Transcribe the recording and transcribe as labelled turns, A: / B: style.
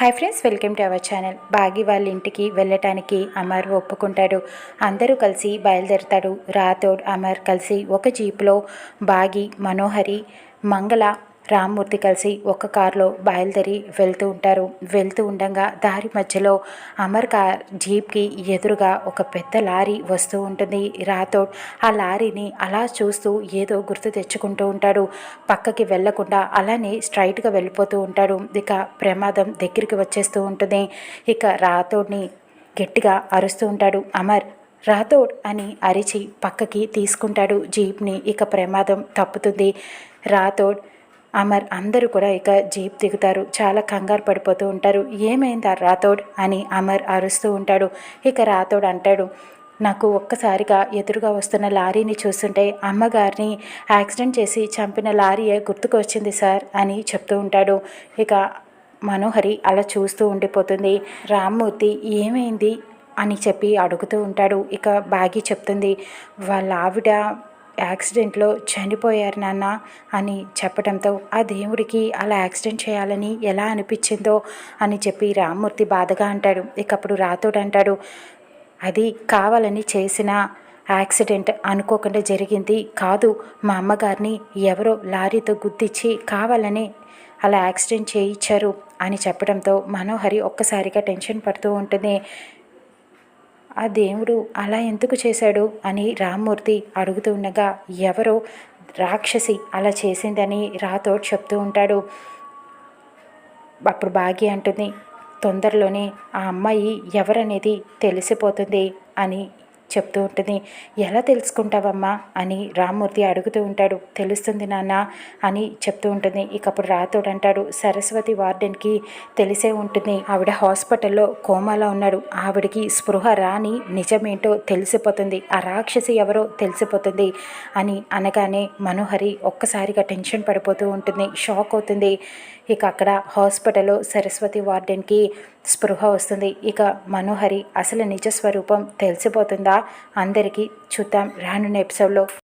A: Hi friends welcome to our channel బాగి వాళ్ళ ఇంటికి వెళ్ళటానికి అమర్ ఒప్పుకుంటాడు. అందరూ కలిసి బయలుదేరుతాడు. రాథోడ్ అమర్ కలిసి ఒక జీప్లో బాగి మనోహరి మంగళ రామ్మూర్తి కలిసి ఒక కారులో బయలుదేరి వెళ్తూ ఉంటారు. వెళ్తూ ఉండగా దారి మధ్యలో అమర్ కార్ జీప్కి ఎదురుగా ఒక పెద్ద లారీ వస్తూ ఉంటుంది. రాథోడ్ ఆ లారీని అలా చూస్తూ ఏదో గుర్తు తెచ్చుకుంటూ ఉంటాడు. పక్కకి వెళ్ళకుండా అలానే స్ట్రైట్గా వెళ్ళిపోతూ ఉంటాడు. ఇక ప్రమాదం దగ్గరికి వచ్చేస్తూ ఉంటుంది. ఇక రాథోడ్ని గట్టిగా అరుస్తూ ఉంటాడు. అమర్ రాథోడ్ అని అరిచి పక్కకి తీసుకుంటాడు జీప్ని. ఇక ప్రమాదం తప్పుతుంది. రాథోడ్ అమర్ అందరూ కూడా ఇక జీప్ దిగుతారు. చాలా కంగారు పడిపోతూ ఉంటారు. ఏమైందా రాథోడ్? అని అమర్ అరుస్తూ ఉంటాడు. ఇక రాథోడ్ అంటాడు నాకు ఒక్కసారిగా ఎదురుగా వస్తున్న లారీని చూస్తుంటే అమ్మగారిని యాక్సిడెంట్ చేసి చంపిన లారీయే గుర్తుకొచ్చింది సార్? అని చెప్తూ ఉంటాడు. ఇక మనోహరి అలా చూస్తూ ఉండిపోతుంది. రామ్మూర్తి ఏమైంది? అని చెప్పి అడుగుతూ ఉంటాడు. ఇక బాగి చెప్తుంది వాళ్ళ ఆవిడ యాక్సిడెంట్లో చనిపోయారు నాన్న అని చెప్పడంతో ఆ దేవుడికి అలా యాక్సిడెంట్ చేయాలని ఎలా అనిపించిందో అని చెప్పి రామ్మూర్తి బాధగా అంటాడు. ఇకప్పుడు రాతోడు అంటాడు అది కావాలని చేసిన యాక్సిడెంట్ అనుకోకుండా జరిగింది కాదు. మా అమ్మగారిని ఎవరో లారీతో గుద్దిచ్చి కావాలని అలా యాక్సిడెంట్ చేయించారు అని చెప్పడంతో మనోహరి ఒక్కసారిగా టెన్షన్ పడుతూ ఉంటుంది. ఆ దేవుడు అలా ఎందుకు చేశాడు అని రామ్మూర్తి అడుగుతూ ఉండగా ఎవరో రాక్షసి అలా చేసిందని రాతో చెప్తూ ఉంటాడు. అప్పుడు భాగ్య అంటుంది తొందరలోనే ఆ అమ్మాయి ఎవరనేది తెలిసిపోతుంది అని చెప్తూ ఉంటుంది. ఎలా తెలుసుకుంటావమ్మా? అని రామ్మూర్తి అడుగుతూ ఉంటాడు. తెలుస్తుంది నాన్న అని చెప్తూ ఉంటుంది. ఇక అప్పుడు రాతోడు అంటాడు. సరస్వతి వార్డెన్కి తెలిసే ఉంటుంది. ఆవిడ హాస్పిటల్లో కోమాలో ఉన్నాడు. ఆవిడకి స్పృహ రాని నిజమేంటో తెలిసిపోతుంది. ఆ రాక్షసి ఎవరో తెలిసిపోతుంది అని అనగానే మనోహరి ఒక్కసారిగా టెన్షన్ పడిపోతూ ఉంటుంది. షాక్ అవుతుంది. ఇక అక్కడ హాస్పిటల్లో సరస్వతి వార్డెన్కి స్పృహ వస్తుంది. ఇక మనోహరి అసలు నిజ స్వరూపం తెలిసిపోతుందా? అందరికీ చూద్దాం రానున్న ఎపిసోడ్లో